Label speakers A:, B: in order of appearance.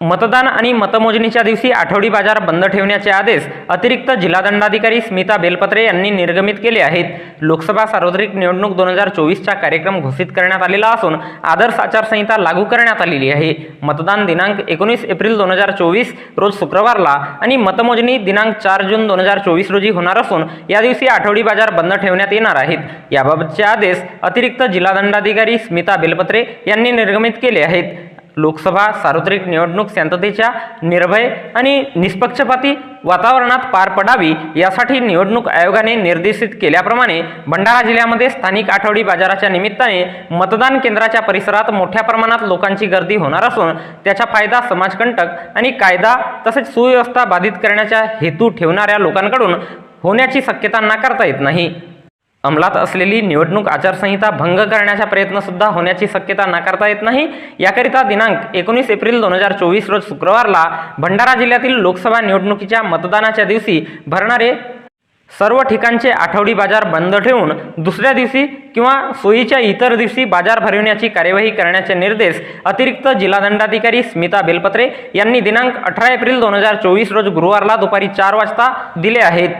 A: मतदान आणि मतमोजणीच्या दिवशी आठवडी बाजार बंद ठेवण्याचे आदेश अतिरिक्त जिल्हादंडाधिकारी स्मिता बेलपत्रे यांनी निर्गमित केले आहेत. लोकसभा सार्वत्रिक निवडणूक दोन हजार चोवीसचा कार्यक्रम घोषित करण्यात आलेला असून आदर्श आचारसंहिता लागू करण्यात आलेली आहे. मतदान दिनांक एकोणीस एप्रिल दोन हजार चोवीस रोज शुक्रवारला आणि मतमोजणी दिनांक चार जून दोन हजार चोवीस रोजी होणार असून या दिवशी आठवडी बाजार बंद ठेवण्यात येणार आहेत. याबाबतचे आदेश अतिरिक्त जिल्हादंडाधिकारी स्मिता बेलपत्रे यांनी निर्गमित केले आहेत. लोकसभा सार्वत्रिक निवडणूक शांततेच्या निर्भय आणि निष्पक्षपाती वातावरणात पार पडावी यासाठी निवडणूक आयोगाने निर्देशित केल्याप्रमाणे भंडारा जिल्ह्यामध्ये स्थानिक आठवडी बाजाराच्या निमित्ताने मतदान केंद्राच्या परिसरात मोठ्या प्रमाणात लोकांची गर्दी होणार असून त्याचा फायदा समाजकंटक आणि कायदा तसेच सुव्यवस्था बाधित करण्याचा हेतू ठेवणाऱ्या लोकांकडून होण्याची शक्यता नाकारता येत नाही. अंमलात असलेली निवडणूक आचारसंहिता भंग करण्याचा प्रयत्नसुद्धा होण्याची शक्यता नाकारता येत नाही. याकरिता दिनांक एकोणीस एप्रिल दोन हजार चोवीस रोज शुक्रवारला भंडारा जिल्ह्यातील लोकसभा निवडणुकीच्या मतदानाच्या दिवशी भरणारे सर्व ठिकाणचे आठवडी बाजार बंद ठेवून दुसऱ्या दिवशी किंवा सोयीच्या इतर दिवशी बाजार भरविण्याची कार्यवाही करण्याचे निर्देश अतिरिक्त जिल्हादंडाधिकारी स्मिता बेलपत्रे यांनी दिनांक अठरा एप्रिल दोन हजार चोवीस रोज गुरुवारला दुपारी चार वाजता दिले आहेत.